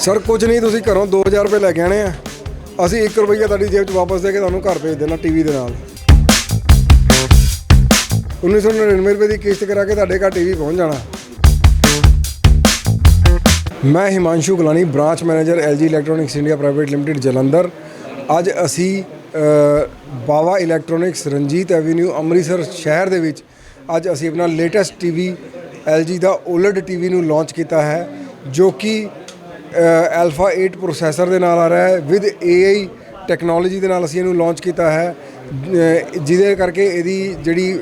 Sir ਕੁਝ ਨਹੀਂ, ਤੁਸੀਂ ਘਰੋਂ 2000 ਰੁਪਏ ਲੈ ਕੇ ਆਣੇ ਆ। ਅਸੀਂ 1 ਰੁਪਈਆ ਤੁਹਾਡੀ ਜੇਬ 'ਚ ਵਾਪਸ ਦੇ ਕੇ ਤੁਹਾਨੂੰ ਘਰ ਭੇਜ ਦੇਣਾ ਟੀਵੀ ਦੇ ਨਾਲ। 1999 ਰੁਪਏ ਦੀ ਕਿਸ਼ਤ ਕਰਾ ਕੇ ਤੁਹਾਡੇ ਘਰ ਟੀਵੀ ਪਹੁੰਚ ਜਾਣਾ। ਮੈਂ Himanshu Gulani, branch manager LG electronics India private limited, Jalandhar. ਅੱਜ ਅਸੀਂ ਬਾਵਾ ਇਲੈਕਟ੍ਰੋਨਿਕਸ, ਰਣਜੀਤ ਐਵੀਨਿਊ, ਅੰਮ੍ਰਿਤਸਰ ਸ਼ਹਿਰ ਦੇ ਵਿੱਚ ਅੱਜ ਅਸੀਂ ਆਪਣਾ ਲੇਟੈਸਟ ਟੀਵੀ LG ਦਾ OLED ਟੀਵੀ ਨੂੰ ਲਾਂਚ ਕੀਤਾ ਹੈ, ਜੋ ਕਿ ਐਲਫਾ 8 ਪ੍ਰੋਸੈਸਰ ਦੇ ਨਾਲ ਆ ਰਿਹਾ ਹੈ ਵਿਦ AI ਟੈਕਨੋਲੋਜੀ ਦੇ ਨਾਲ ਅਸੀਂ ਇਹਨੂੰ ਲਾਂਚ ਕੀਤਾ ਹੈ ਜਿਹਦੇ ਕਰਕੇ ਇਹਦੀ ਜਿਹੜੀ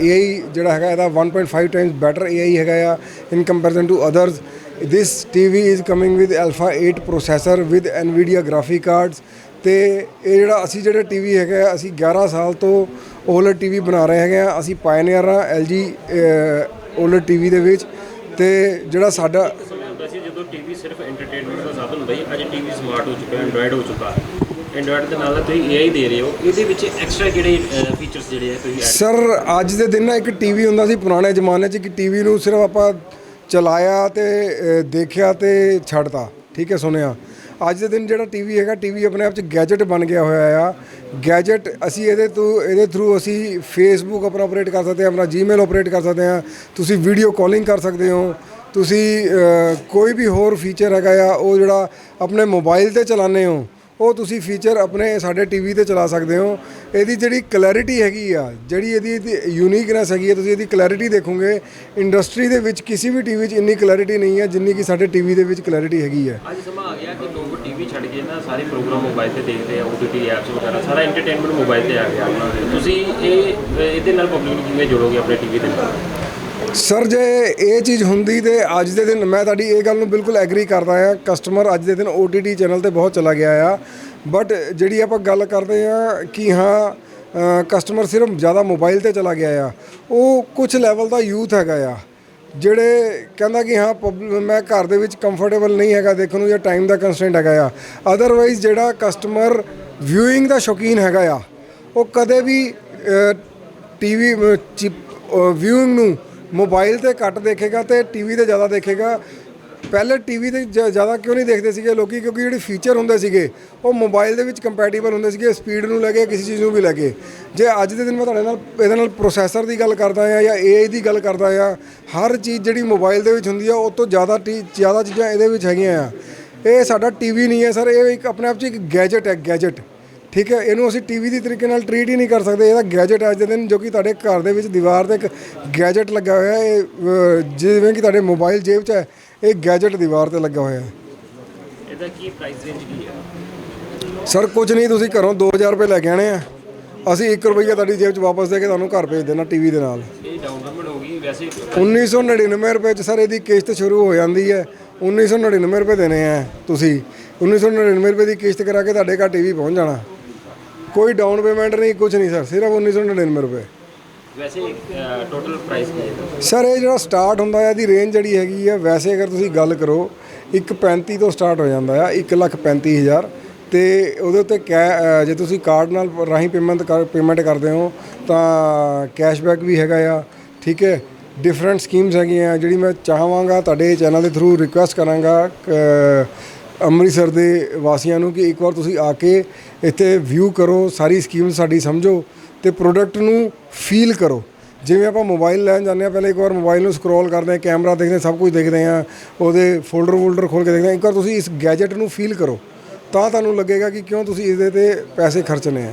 AI ਜਿਹੜਾ ਹੈਗਾ ਇਹਦਾ 1.5 ਟਾਈਮਸ ਬੈਟਰ AI ਹੈਗਾ ਆ in comparison to others this TV is coming with alpha 8 processor with nvidia graphic cards. ਤੇ ਇਹ ਜਿਹੜਾ ਅਸੀਂ ਜਿਹੜਾ ਟੀਵੀ ਹੈਗੇ ਆ ਅਸੀਂ 11 ਸਾਲ ਤੋਂ OLED ਟੀਵੀ ਬਣਾ ਰਹੇ ਹੈਗੇ ਆ। ਅਸੀਂ ਪਾਇਨੀਅਰ ਆ LG ਅਹ, OLED ਟੀਵੀ ਦੇ ਵਿੱਚ। ਤੇ ਜਿਹੜਾ ਸਾਡਾ ਸਮੇਂ ਹੁੰਦਾ ਸੀ ਜਦੋਂ ਟੀਵੀ ਸਿਰਫ ਐਂਟਰਟੇਨਮੈਂਟ ਦਾ ਸਾਧਨ ਹੁੰਦਾ ਸੀ ਅੱਜ ਟੀਵੀ ਸਮਾਰਟ ਹੋ ਚੁੱਕਾ ਹੈ ਐਂਡਰੋਇਡ ਹੋ ਚੁੱਕਾ। ਹੈ ਐਂਡਰੋਇਡ ਦੇ ਨਾਲ ਤੁਸੀਂ AI ਦੇ ਰਹੇ ਹੋ। ਇਹਦੇ ਵਿੱਚ ਐਕਸਟਰਾ ਕਿਹੜੇ ਫੀਚਰਸ ਜਿਹੜੇ ਆ ਤੁਸੀਂ ਸਰ ਅੱਜ ਦੇ ਦਿਨ ਨਾ ਇੱਕ ਟੀਵੀ ਹੁੰਦਾ ਸੀ ਪੁਰਾਣੇ ਜ਼ਮਾਨੇ 'ਚ ਕਿ ਟੀਵੀ ਨੂੰ ਸਿਰਫ ਆਪਾਂ ਚਲਾਇਆ ਤੇ ਅ, ਦੇਖਿਆ ਤੇ ਛੱਡਤਾ। ਠੀਕ ਹੈ ਸੁਣਿਆ। ਅੱਜ ਦੇ ਦਿਨ ਜਿਹੜਾ ਟੀਵੀ ਹੈਗਾ ਟੀਵੀ ਆਪਣੇ ਆਪ 'ਚ ਗੈਜਟ ਬਣ ਗਿਆ ਹੋਇਆ ਆ। ਗੈਜਟ ਅਸੀਂ ਇਹਦੇ ਤੋਂ ਇਹਦੇ ਥਰੂ ਅਸੀਂ ਫੇਸਬੁੱਕ ਆਪਣਾ ਆਪਰੇਟ ਕਰ ਸਕਦੇ ਹਾਂ ਆਪਣਾ ਜੀਮੇਲ ਆਪਰੇਟ ਕਰ ਸਕਦੇ ਹਾਂ। ਤੁਸੀਂ ਵੀਡੀਓ ਕਾਲਿੰਗ ਕਰ ਸਕਦੇ ਹੋ। ਤੁਸੀਂ ਕੋਈ ਵੀ ਹੋਰ ਫੀਚਰ ਹੈਗਾ ਆ, ਉਹ ਜਿਹੜਾ ਆਪਣੇ ਮੋਬਾਈਲ ਤੇ ਚਲਾਉਂਦੇ ਹੋ, ਉਹ ਤੁਸੀਂ ਫੀਚਰ ਆਪਣੇ ਸਾਡੇ ਟੀਵੀ ਤੇ ਚਲਾ ਸਕਦੇ ਹੋ। ਇਹਦੀ ਜਿਹੜੀ ਕਲੈਰਿਟੀ ਹੈਗੀ ਆ, ਜਿਹੜੀ ਇਹਦੀ ਯੂਨੀਕਨੈਸ ਹੈਗੀ ਆ, ਤੁਸੀਂ ਇਹਦੀ ਕਲੈਰਿਟੀ ਦੇਖੋਗੇ ਇੰਡਸਟਰੀ ਦੇ ਵਿੱਚ ਕਿਸੇ ਵੀ ਟੀਵੀ 'ਚ ਇੰਨੀ ਕਲੈਰਿਟੀ ਨਹੀਂ ਹੈ ਜਿੰਨੀ ਕਿ ਸਾਡੇ ਟੀਵੀ ਦੇ ਵਿੱਚ ਕਲੈਰਿਟੀ ਹੈਗੀ ਹੈ ਅੱਜ ਸਮਾਂ ਆ ਗਿਆ ਕਿ ਲੋਕ ਟੀਵੀ ਛੱਡ ਕੇ ਨਾ ਸਾਰੇ ਪ੍ਰੋਗਰਾਮ ਮੋਬਾਈਲ ਤੇ ਦੇਖਦੇ ਆ, OTT ਐਪਸ ਵਗੈਰਾ, ਸਾਰਾ ਐਂਟਰਟੇਨਮੈਂਟ ਮੋਬਾਈਲ ਤੇ ਆ ਗਿਆ। ਤੁਸੀਂ ਇਹ ਇਹਦੇ ਨਾਲ ਪਬਲਿਕ ਨੂੰ ਕਿਵੇਂ ਜੋੜੋਗੇ ਆਪਣੇ ਟੀਵੀ ਦੇ ਨਾਲ? ਸਰ ਜੇ ਇਹ ਚੀਜ਼ ਹੁੰਦੀ ਤੇ ਅੱਜ ਦੇ ਦਿਨ ਮੈਂ ਤੁਹਾਡੀ ਇਹ ਗੱਲ ਨੂੰ ਬਿਲਕੁਲ ਐਗਰੀ ਕਰਦਾ ਆ ਕਸਟਮਰ ਅੱਜ ਦੇ ਦਿਨ OTT ਚੈਨਲ ਤੇ ਬਹੁਤ ਚਲਾ ਗਿਆ ਆ। ਬਟ ਜਿਹੜੀ ਆਪਾਂ ਗੱਲ ਕਰਦੇ ਆ ਕਿ ਹਾਂ ਕਸਟਮਰ ਸਿਰਫ ਜ਼ਿਆਦਾ ਮੋਬਾਈਲ ਤੇ ਚਲਾ ਗਿਆ ਆ। ਉਹ ਕੁਝ ਲੈਵਲ ਦਾ ਯੂਥ ਹੈਗਾ ਆ। ਜਿਹੜੇ ਕਹਿੰਦਾ ਕਿ ਹਾਂ, ਪਬ- ਮੈਂ ਘਰ ਦੇ ਵਿੱਚ ਕੰਫਰਟੇਬਲ ਨਹੀਂ ਹੈਗਾ, ਦੇਖਣ ਨੂੰ ਜਾਂ ਟਾਈਮ ਦਾ ਕੰਸਟੈਂਟ ਹੈਗਾ ਆ। ਅਦਰਵਾਈਜ਼ ਜਿਹੜਾ ਕਸਟਮਰ ਵਿਊਇੰਗ ਦਾ ਸ਼ੌਕੀਨ ਹੈਗਾ ਆ, ਉਹ ਕਦੇ ਵੀ ਟੀਵੀ ਵਿਊਇੰਗ ਨੂੰ ਮੋਬਾਈਲ ਤੇ ਘੱਟ ਦੇਖੇਗਾ ਤੇ ਟੀਵੀ ਤੇ ਜ਼ਿਆਦਾ ਦੇਖੇਗਾ। ਪਹਿਲੇ ਟੀਵੀ ਤੇ ਜ- ਜ਼ਿਆਦਾ ਕਿਉਂ ਨਹੀਂ ਦੇਖਦੇ ਸੀਗੇ ਲੋਕੀ? ਕਿਉਂਕਿ ਜਿਹੜੇ ਫੀਚਰ ਹੁੰਦੇ ਸੀਗੇ, ਉਹ ਮੋਬਾਈਲ ਦੇ ਵਿੱਚ ਕੰਪੈਟੀਬਲ ਹੁੰਦੇ ਸੀਗੇ ਸਪੀਡ ਨੂੰ ਲੈ ਕੇ, ਕਿਸੇ ਚੀਜ਼ ਨੂੰ ਵੀ ਲੈ ਕੇ। ਜੇ ਅੱਜ ਦੇ ਦਿਨ ਮੈਂ ਤੁਹਾਡੇ ਨਾਲ, ਇਹਦੇ ਨਾਲ ਪ੍ਰੋਸੈਸਰ ਦੀ ਗੱਲ ਕਰਦਾ ਆ ਜਾਂ AI ਦੀ ਗੱਲ ਕਰਦਾ ਆ ਹਰ ਚੀਜ਼ ਜਿਹੜੀ ਮੋਬਾਈਲ ਦੇ ਵਿੱਚ ਹੁੰਦੀ ਆ, ਉਹ ਤੋਂ ਜ਼ਿਆਦਾ ਟੀ- ਜ਼ਿਆਦਾ ਚੀਜ਼ਾਂ ਇਹਦੇ ਵਿੱਚ ਹੈਗੀਆਂ ਆ। ਇਹ ਸਾਡਾ ਟੀਵੀ ਨਹੀਂ ਹੈ, ਸਰ, ਇਹ ਇੱਕ, ਆਪਣੇ ਆਪ 'ਚ ਇੱਕ ਗੈਜਟ ਹੈ ਗੈਜਟ ਠੀਕ ਹੈ ਇਹਨੂੰ ਅਸੀਂ ਟੀਵੀ ਦੀ ਤਰੀਕੇ ਨਾਲ ਟਰੀਟ ਹੀ ਨਹੀਂ ਕਰ ਸਕਦੇ। ਇਹਦਾ ਗੈਜਟ ਅੱਜ ਦੇ ਦਿਨ ਜੋ ਕਿ ਤੁਹਾਡੇ ਘਰ ਦੇ ਵਿੱਚ ਦੀਵਾਰ ਤੇ ਇੱਕ ਗੈਜਟ ਲੱਗਾ ਹੋਇਆ ਹੈ ਇਹ ਜਿਵੇਂ ਕਿ ਤੁਹਾਡੇ ਮੋਬਾਈਲ ਜੇਬ 'ਚ ਹੈ ਇਹ ਗੈਜਟ ਦੀਵਾਰ ਤੇ ਲੱਗਾ ਹੋਇਆ ਹੈ। ਇਹਦਾ ਕੀ ਪ੍ਰਾਈਸ ਰੇਂਜ ਕੀ ਹੈ? ਸਰ ਕੁਝ ਨਹੀਂ ਤੁਸੀਂ ਘਰੋਂ 2000 ਰੁਪਏ ਲੈ ਕੇ ਆਣੇ ਆ। ਅਸੀਂ 1 ਰੁਪਈਆ ਤੁਹਾਡੀ ਜੇਬ 'ਚ ਵਾਪਸ ਦੇ ਕੇ ਤੁਹਾਨੂੰ ਘਰ ਭੇਜ ਦੇਣਾ ਟੀਵੀ ਦੇ ਨਾਲ। ਇਹ ਡਾਊਨ ਪੇਮੈਂਟ ਹੋ ਗਈ ਵੈਸੇ 1999 ਰੁਪਏ 'ਚ ਸਰ ਇਹਦੀ ਕਿਸ਼ਤ ਸ਼ੁਰੂ ਹੋ ਜਾਂਦੀ ਹੈ। 1999 ਰੁਪਏ ਦੇਣੇ ਆ ਤੁਸੀਂ। 1999 ਰੁਪਏ ਦੀ ਕਿਸ਼ਤ ਕਰਾ ਕੇ ਤੁਹਾਡੇ ਘਰ ਟੀਵੀ ਪਹੁੰਚ ਜਾਣਾ। ਕੋਈ ਡਾਊਨ ਪੇਮੈਂਟ ਨਹੀਂ ਕੁਝ ਨਹੀਂ ਸਰ ਸਿਰਫ 1999 ਰੁਪਏ। ਵੈਸੇ ਟੋਟਲ ਪ੍ਰਾਈਸ ਕੀ ਹੈ ਸਰ ਇਹ ਜਿਹੜਾ ਸਟਾਰਟ ਹੁੰਦਾ ਹੈ ਇਹਦੀ ਰੇਂਜ ਜਿਹੜੀ ਹੈਗੀ ਆ ਵੈਸੇ ਅਗਰ ਤੁਸੀਂ ਗੱਲ ਕਰੋ 1.35 ਤੋਂ ਸਟਾਰਟ ਹੋ ਜਾਂਦਾ ਆ 1,35,000 ਤੇ ਉਹਦੇ ਉੱਤੇ ਕੈ ਜੇ ਤੁਸੀਂ ਕਾਰਡ ਨਾਲ ਰਾਹੀਂ ਪੇਮੈਂਟ ਕਰ ਪੇਮੈਂਟ ਕਰਦੇ ਹੋ ਤਾਂ ਕੈਸ਼ਬੈਕ ਵੀ ਹੈਗਾ ਆ ਠੀਕ ਹੈ? ਡਿਫਰੈਂਟ ਸਕੀਮਸ ਹੈਗੀਆਂ ਜਿਹੜੀ ਮੈਂ ਚਾਹਾਂਗਾ ਤੁਹਾਡੇ ਚੈਨਲ ਦੇ ਥਰੂ ਰਿਕੁਐਸਟ ਕਰਾਂਗਾ ਅੰਮ੍ਰਿਤਸਰ ਦੇ ਵਾਸੀਆਂ ਨੂੰ ਕਿ ਇੱਕ ਵਾਰ ਤੁਸੀਂ ਆ ਕੇ ਇੱਥੇ ਵਿਊ ਕਰੋ, ਸਾਰੀ ਸਕੀਮ ਸਾਡੀ ਸਮਝੋ ਤੇ ਪ੍ਰੋਡਕਟ ਨੂੰ ਫੀਲ ਕਰੋ। ਜਿਵੇਂ ਆਪਾਂ ਮੋਬਾਈਲ ਲੈਣ ਜਾਂਦੇ ਆ ਪਹਿਲੇ ਇੱਕ ਵਾਰ ਮੋਬਾਈਲ ਨੂੰ ਸਕਰੋਲ ਕਰਦੇ ਆ ਕੈਮਰਾ ਦੇਖਦੇ ਹਾਂ, ਸਭ ਕੁਝ ਦੇਖਦੇ ਆ ਉਹਦੇ ਫੋਲਡਰ ਫੋਲਡਰ ਖੋਲ ਕੇ ਦੇਖਦੇ ਆ ਇੱਕ ਵਾਰ ਤੁਸੀਂ ਇਸ ਗੈਜਟ ਨੂੰ ਫੀਲ ਕਰੋ, ਤਾਂ ਤੁਹਾਨੂੰ ਲੱਗੇਗਾ ਕਿ ਕਿਉਂ ਤੁਸੀਂ ਇਸ ਦੇ ਤੇ ਪੈਸੇ ਖਰਚਣੇ ਆ।